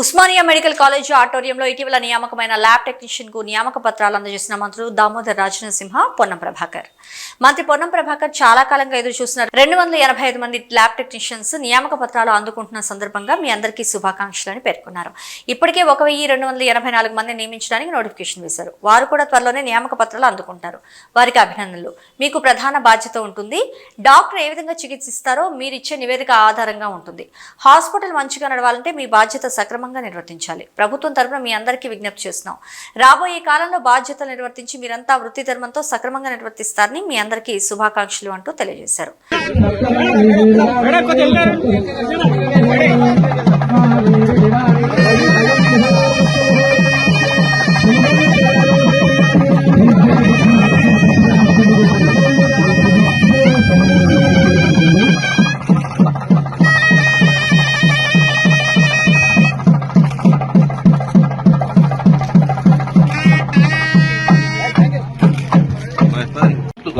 Osmania medical college ఆడిటోరియంలో ఇటీవల నియామకమైన lab టెక్నీషియన్కు నియామక పత్రాలు అందజేసిన మంత్రులు దామోదర్ రాజనసింహ పొన్నం ప్రభాకర్. మంత్రి పొన్నం ప్రభాకర్ చాలా కాలంగా ఎదురు చూసిన రెండు వందల ఎనభై ఐదు మంది ల్యాబ్ టెక్నీషియన్స్ నియామక పత్రాలు అందుకుంటున్న సందర్భంగా మీ అందరికీ శుభాకాంక్షలని పేర్కొన్నారు. ఇప్పటికే ఒక వెయ్యి రెండు వందల ఎనభై నాలుగు మంది నియమించడానికి నోటిఫికేషన్ వేశారు. వారు కూడా త్వరలోనే నియామక పత్రాలు అందుకుంటారు. వారికి అభినందనలు. మీకు ప్రధాన బాధ్యత ఉంటుంది. డాక్టర్ ఏ విధంగా చికిత్సిస్తారో మీరు ఇచ్చే నివేదిక ఆధారంగా ఉంటుంది. హాస్పిటల్ మంచిగా నడవాలంటే మీ బాధ్యత సక్రమంగా నిర్వర్తించాలి. ప్రభుత్వం తరపున మీ అందరికీ విజ్ఞప్తి చేస్తున్నాం. రాబోయే కాలంలో బాధ్యతలు నిర్వర్తించి మీరంతా వృత్తి ధర్మంతో సక్రమంగా నిర్వర్తిస్తారని మీ అందరికీ శుభాకాంక్షలు అంటూ తెలియజేశారు.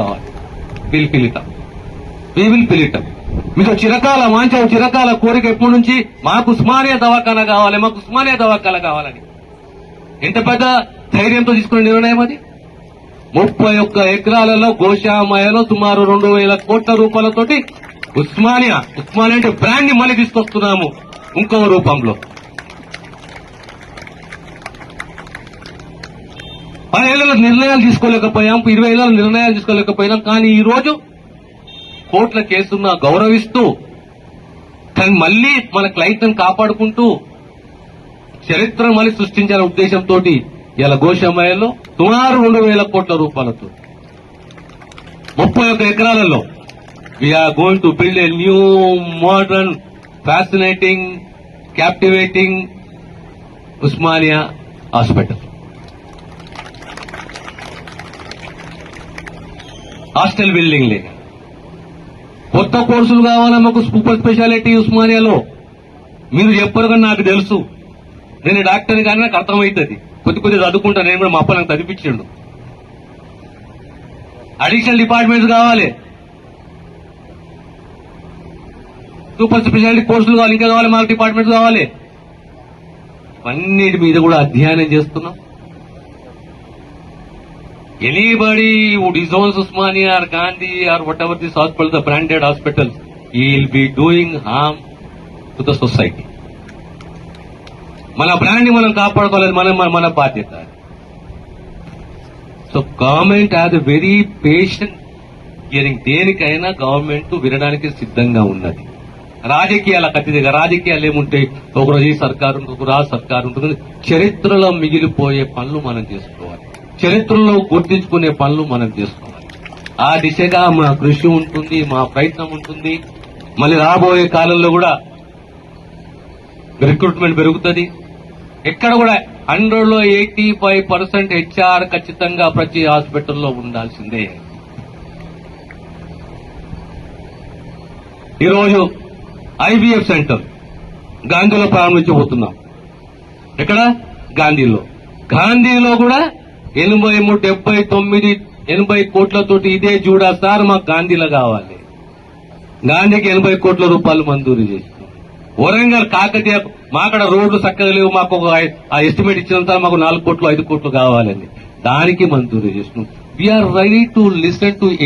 గుర్తు కావాలి. విల్ పిలిటం వి విల్ పిలిటం మీకు చిరకాల మాంచం చిరకాల కోరిక ఎప్పటి నుంచి? మాకు ఉస్మానియా దవాఖానా కావాలి మాకు ఉస్మానియా దవాఖానా కావాలని. ఎంత పెద్ద ధైర్యంతో తీసుకున్న నిర్ణయం అది? ముప్పై ఒక్క ఎకరాలలో గోశామయలో సుమారు రెండు వేల కోట్ల రూపాయలతోటి ఉస్మానియా ఉస్మానియా అంటే బ్రాండ్ని మళ్ళీ తీసుకొస్తున్నాము. ఇంకో రూపంలో. పదేళ్ళలో నిర్ణయాలు తీసుకోలేకపోయాం ఇరవై ఏళ్ళలో నిర్ణయాలు తీసుకోలేకపోయినాం. కానీ ఈ రోజు కోర్టుల కేసున్న గౌరవిస్తూ కానీ మళ్ళీ మన క్లైంట్లను కాపాడుకుంటూ చరిత్ర మళ్ళీ సృష్టించాలనే ఉద్దేశంతో ఇలా గోషమయంలో సుమారు రెండు వేల కోట్ల రూపాయలతో. ముప్పై ఒక్క ఎకరాలలో we're going to build a new modern fascinating captivating Osmania hospital hostel బిల్డింగ్లే. కొత్త కోర్సులు కావాలా మాకు సూపర్ స్పెషాలిటీ ఉస్మానియాలో? మీరు చెప్పరు కానీ నాకు తెలుసు. నేను డాక్టర్ కానీ నాకు అర్థమవుతుంది. కొద్ది కొద్ది చదువుకుంటా నేను కూడా మా అప్ప నాకు చదివించిండు అడిషనల్ డిపార్ట్మెంట్స్ కావాలి. సూపర్ స్పెషాలిటీ కోర్సులు కావాలి ఇంకా కావాలి మాకు డిపార్ట్మెంట్స్ కావాలి. అన్నిటి మీద కూడా అధ్యయనం చేస్తున్నాం. Anybody who disowns Usmania or Gandhi or whatever this hospital, the branded hospitals, he will be doing harm to the society. మన బ్రాండ్ని మనం కాపాడుకోలేదు మనం మన- బాధ్యత. So government has very patient hearing దేనికైనా గవర్నమెంట్ వినడానికి సిద్ధంగా ఉన్నది. రాజకీయాల కత్తిదిగా రాజకీయాలు ఏముంటాయి ఒకరోజు ఈ సర్కారు ఉంటుంది ఒకరోజు ఆ సర్కారు ఉంటుంది చరిత్రలో మిగిలిపోయే పనులు మనం చేసుకోవాలి. చరిత్రలో గుర్తించుకునే పనులు మనం చేసుకోవాలి. ఆ దిశగా మా కృషి ఉంటుంది మా ప్రయత్నం ఉంటుంది. మళ్ళీ రాబోయే కాలంలో కూడా రిక్రూట్మెంట్ పెరుగుతుంది. ఎక్కడ కూడా హండ్రెడ్లో ఎయిటీ ఫైవ్ పర్సెంట్ హెచ్ఆర్ ఖచ్చితంగా ప్రతి హాస్పిటల్లో ఉండాల్సిందే. ఈరోజు ఐబీఎఫ్ సెంటర్ గాంధీలో ప్రారంభించబోతున్నాం. ఎక్కడ? గాంధీలో. గాంధీలో కూడా ఎనభై మూడు డెబ్బై తొమ్మిది ఎనభై కోట్లతోటి ఇదే చూడా సార్ మాకు గాంధీలో కావాలి. గాంధీకి ఎనభై కోట్ల రూపాయలు మంజూరు చేసినాం. వరంగల్ కాకతీయ మాకడ రోడ్లు చక్కగా లేవు మాకు ఒక ఆ ఎస్టిమేట్ ఇచ్చినంత మాకు నాలుగు కోట్లు ఐదు కోట్లు కావాలని దానికి మంజూరు చేసినాం. We're ready to listen to